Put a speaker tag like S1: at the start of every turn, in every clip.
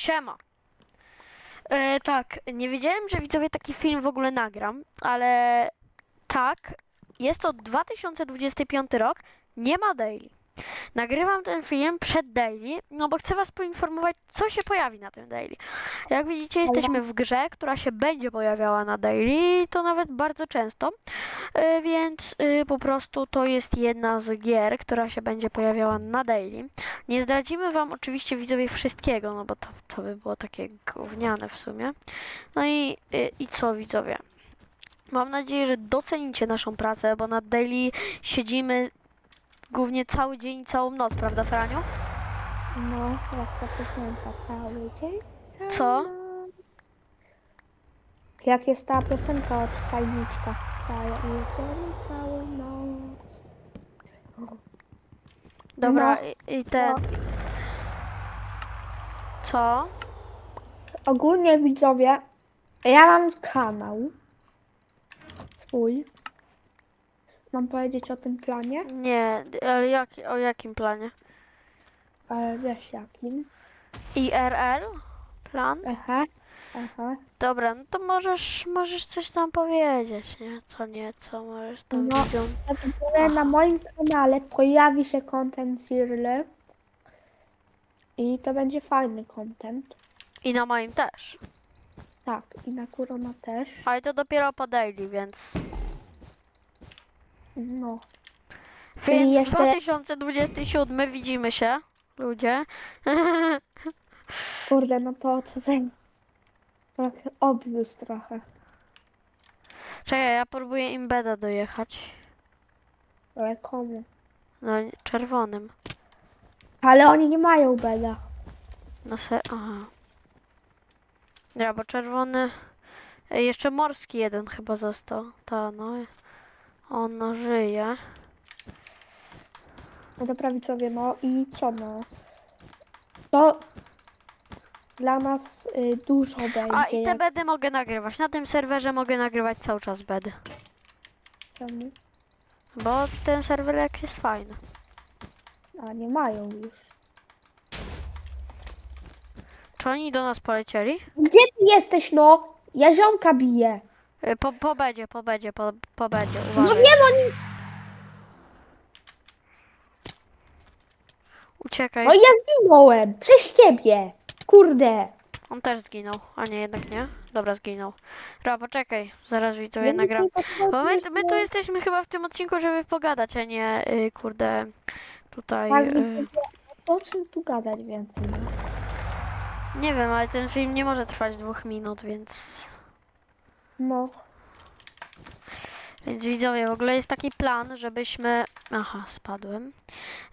S1: Siema. E, tak, nie wiedziałem, że widzowie taki film w ogóle nagram, ale tak, jest to 2025 rok, nie ma daily. Nagrywam ten film przed daily, no bo chcę was poinformować, co się pojawi na tym daily. Jak widzicie, jesteśmy w grze, która się będzie pojawiała na daily, i to nawet bardzo często, e, więc e, po prostu to jest jedna z gier, która się będzie pojawiała na daily. Nie zdradzimy wam oczywiście widzowie wszystkiego, no bo to, to by było takie gówniane w sumie. No i, i, i co widzowie? Mam nadzieję, że docenicie naszą pracę, bo na daily siedzimy głównie cały dzień, całą noc, prawda Franiu?
S2: No, jak ta piosenka cały dzień. całą
S1: Co?
S2: noc. Jak jest ta piosenka od tajniczka. Całe jedziemy całą noc.
S1: Dobra,
S2: No.
S1: i, i ten... Co?
S2: Ogólnie widzowie, ja mam kanał swój. Mam powiedzieć o tym planie,
S1: Nie, ale jak, o jakim planie?
S2: ale wiesz jakim.
S1: IRL? Plan?
S2: Aha, aha.
S1: Dobra, no to możesz, możesz coś tam powiedzieć, nie? Co nieco, możesz tam
S2: No.
S1: widzą.
S2: Ja na moim kanale pojawi się content Zirle. I to będzie fajny content.
S1: I na moim też.
S2: Tak, i na Kurona też.
S1: Ale to dopiero po daily, więc...
S2: No.
S1: Więc
S2: jeszcze-
S1: 2027 widzimy się, ludzie.
S2: Kurde, no to co za... Tak obvious trochę.
S1: Czekaj, ja próbuję imbeda dojechać.
S2: Ale komu?
S1: No, czerwonym.
S2: Ale oni nie mają beda.
S1: No se... Aha. Ja, bo czerwony... Ej, Jeszcze morski jeden chyba został. Ta, no. On no, żyje.
S2: No to prawicowie, no i co no? To dla nas y, dużo będzie.
S1: A i te
S2: jak
S1: bedy mogę nagrywać. Na tym serwerze mogę nagrywać cały czas bedy.
S2: czemu?
S1: Bo ten serwer jak jest fajny.
S2: A nie mają już.
S1: Czy oni do nas polecieli?
S2: Gdzie ty jesteś, no? Ja ziomka biję.
S1: Y, Po, po bedzie, po bedzie, po, po bedzie.
S2: No
S1: Uważaj.
S2: wiem, oni...
S1: Uciekaj.
S2: No ja zginąłem. Przez ciebie. Kurde.
S1: On też zginął. A nie, jednak nie. Dobra, zginął. Dobra, poczekaj. Zaraz widzowie nagram. Bo my, my tu jesteśmy chyba w tym odcinku, żeby pogadać, a nie y, kurde tutaj.
S2: Tak,
S1: Y,
S2: o czym tu gadać więcej? no?
S1: nie wiem, ale ten film nie może trwać dwóch minut, więc.
S2: No.
S1: Więc widzowie, w ogóle jest taki plan, żebyśmy. Aha, spadłem.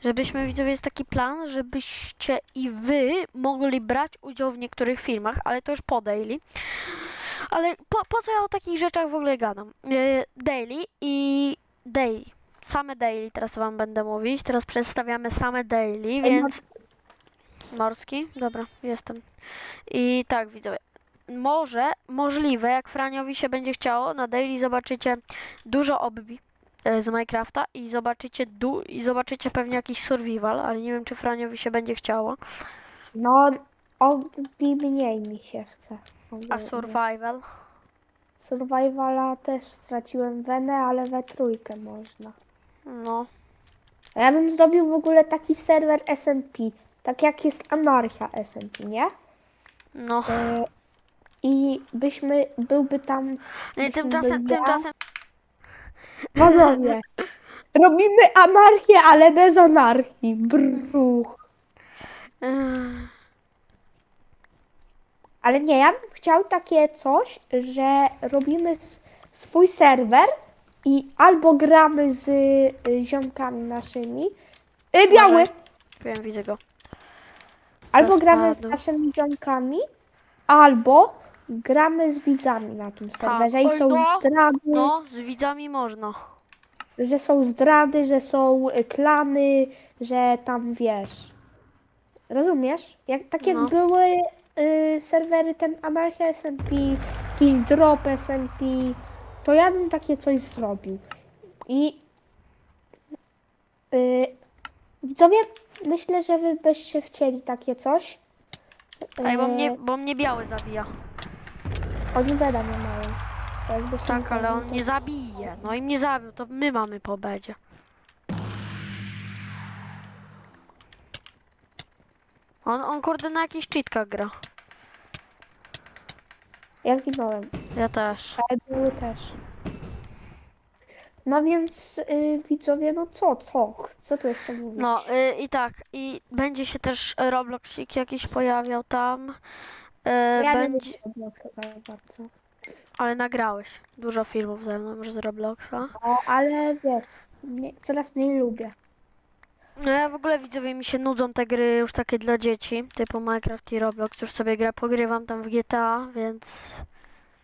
S1: Żebyśmy, widzowie, jest taki plan, żebyście i wy mogli brać udział w niektórych filmach, ale to już po daily. Ale po, po co ja o takich rzeczach w ogóle gadam? Yy, daily i daily. Same daily teraz wam będę mówić. Teraz przedstawiamy same daily, więc. Morski? Dobra, jestem. I tak, widzowie. Może, możliwe, jak Franiowi się będzie chciało, na daily zobaczycie dużo obbi e, z Minecrafta i zobaczycie du i zobaczycie pewnie jakiś survival, ale nie wiem, czy Franiowi się będzie chciało.
S2: No, obi mniej mi się chce.
S1: A survival?
S2: Survivala też straciłem wenę, ale we trójkę można.
S1: No.
S2: A ja bym zrobił w ogóle taki serwer SMP, tak jak jest Anarchia SMP, nie?
S1: No.
S2: E, I byśmy, byłby tam,
S1: I
S2: byśmy
S1: tymczasem,
S2: byli
S1: tymczasem,
S2: Panowie, robimy anarchię, ale bez anarchii, bruch.
S1: Ech,
S2: Ale nie, ja bym chciał takie coś, że robimy s- swój serwer i albo gramy z y, ziomkami naszymi, y, biały,
S1: wiem, widzę go.
S2: albo gramy z
S1: Rozpadł.
S2: naszymi ziomkami, albo gramy z widzami na tym serwerze i
S1: Oj,
S2: są
S1: no.
S2: zdrady,
S1: No, z widzami można.
S2: że są zdrady, że są y, klany, że tam wiesz. Rozumiesz? Jak, tak jak
S1: No.
S2: były y, serwery ten Anarchia SMP, jakiś drop SMP, to ja bym takie coś zrobił. I y, widzowie, myślę, że wy byście chcieli takie coś.
S1: Ej, bo
S2: E,
S1: mnie, bo mnie biały zabija.
S2: Oni beda nie mają. To jakby się
S1: Tak, ale on nie zabije. No i mnie zabił, to my mamy po bedzie. On, on kurde na jakichś cheatkach gra.
S2: Ja zginąłem.
S1: Ja też.
S2: Ale były też. No więc y, widzowie, no co, co? Co tu jeszcze mówić?
S1: No y, i tak, i będzie się też Robloxik jakiś pojawiał tam. Y,
S2: ja nie
S1: będzie,
S2: lubię Robloxa tak bardzo.
S1: ale nagrałeś dużo filmów ze mną już z Robloxa.
S2: No, ale wiesz, mnie, coraz mniej lubię.
S1: No ja w ogóle widzowie mi się nudzą te gry już takie dla dzieci, typu Minecraft i Roblox. Już sobie grę pogrywam tam w GTA, więc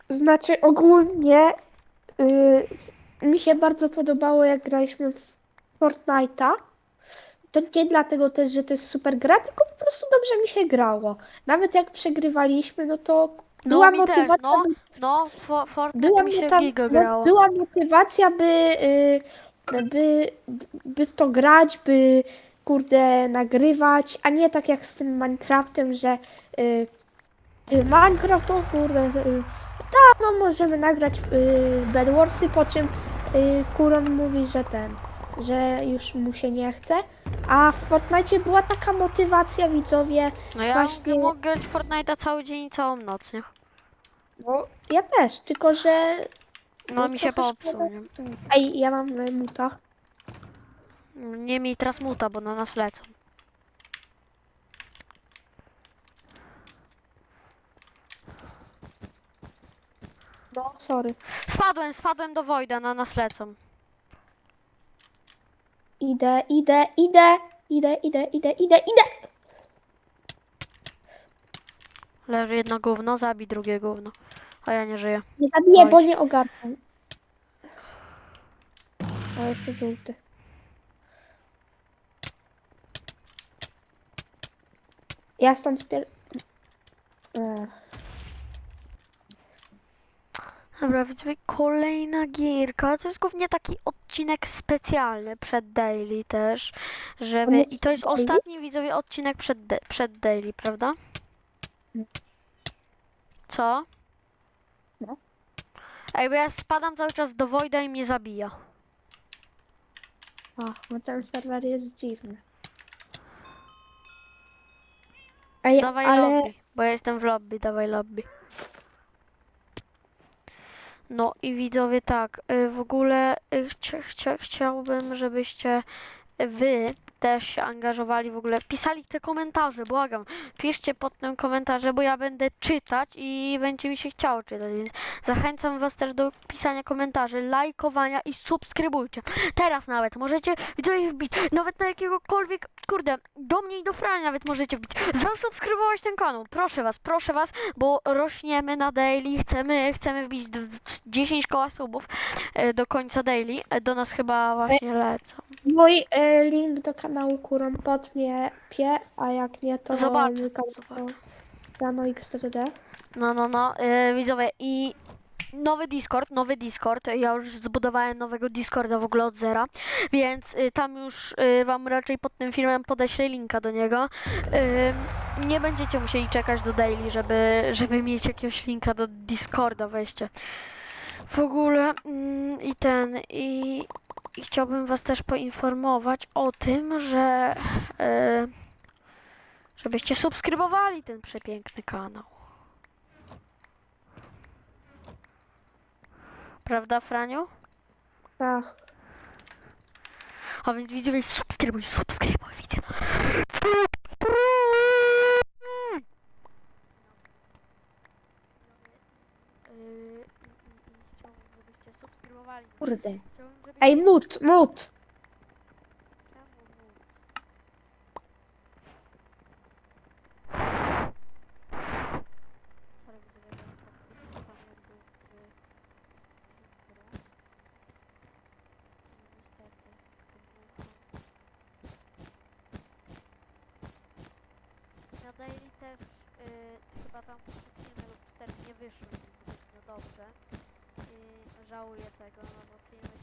S2: Znaczy ogólnie y, mi się bardzo podobało jak graliśmy w Fortnite'a. To nie dlatego też, że to jest super gra, tylko po prostu dobrze mi się grało. Nawet jak przegrywaliśmy, no to
S1: No,
S2: była
S1: mi też,
S2: motywacja,
S1: no. no for, Fortnite
S2: była,
S1: mi się giga
S2: no,
S1: grało.
S2: była motywacja, by, y, by, by w to grać, by kurde nagrywać, a nie tak jak z tym Minecraftem, że y, y, Minecraft to kurde, y, tak, no możemy nagrać y, Bedwarsy, po czym y, Kuron mówi, że ten, że już mu się nie chce, a w Fortnite była taka motywacja, widzowie,
S1: No ja
S2: właśnie-
S1: mogę grać w Fortnite'a cały dzień i całą noc, nie?
S2: no ja też, tylko że
S1: No,
S2: No
S1: mi się popsuł, nie?
S2: Ej, ja mam y, muta.
S1: Nie miej teraz muta, bo na nas lecą.
S2: No, sorry.
S1: Spadłem, spadłem do Wojda, na nas lecą.
S2: Idę, idę, idę, idę, idę, idę, idę, idę.
S1: Leży jedno gówno, zabij drugie gówno. A ja nie żyję.
S2: Nie zabiję, bo nie ogarnę. O, jeszcze żółty. Ja stąd spier... Ech.
S1: Dobra, widzowie, kolejna gierka. To jest głównie taki odcinek specjalny przed daily też, żeby... I to jest ostatni, widzowie, odcinek przed, przed daily, prawda? Co?
S2: No.
S1: Ej, bo ja spadam cały czas do Wojda i mnie zabija.
S2: A, bo ten serwer jest dziwny. Ej,
S1: Dawaj
S2: ale...
S1: lobby, bo ja jestem w lobby, dawaj lobby. No i widzowie tak, y, w ogóle y, chcia, chcia, chciałbym, żebyście wy też się angażowali w ogóle, pisali te komentarze, błagam. Piszcie pod tym komentarze, bo ja będę czytać i będzie mi się chciało czytać, więc zachęcam was też do pisania komentarzy, lajkowania i subskrybujcie. Teraz nawet możecie widzowie wbić, nawet na jakiegokolwiek, kurde, do mnie i do Frania nawet możecie wbić, zasubskrybować ten kanał, proszę was, proszę was, bo rośniemy na daily, chcemy, chcemy wbić d- d- 10 koła subów e, do końca daily, E, do nas chyba właśnie lecą.
S2: Mój y, link do kanału Kuron pod mnie pie, a jak nie, to
S1: Zobaczę,
S2: mój kanał. Rano XTD.
S1: No, no, no, e, widzowie i nowy Discord, nowy Discord, ja już zbudowałem nowego Discorda w ogóle od zera, więc y, tam już y, wam raczej pod tym filmem podeślę linka do niego. Y, nie będziecie musieli czekać do daily, żeby, żeby mieć jakiegoś linka do Discorda, weźcie. W ogóle mm, i ten, i, i chciałbym was też poinformować o tym, że y, żebyście subskrybowali ten przepiękny kanał. Prawda, Franiu?
S2: Tak.
S1: A więc widzowie, subskrybuj, subskrybuj, widzę. Yy, Chciałbym, żebyście subskrybowali.
S2: Kurde. Ej, mut, mut.
S1: Na daily też y, chyba tam lub nie wyszły zbytnio dobrze. I żałuję tego, no bo filmy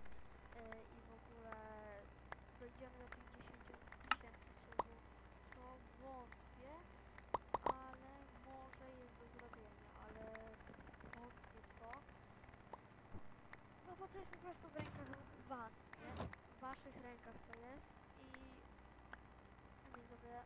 S1: idziemy do 50 tysięcy subów, co wątpię, ale może jest do zrobienia, ale wątpię to. No bo to jest po prostu w rękach was, nie? W waszych rękach to jest i nie dobra,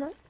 S2: নয়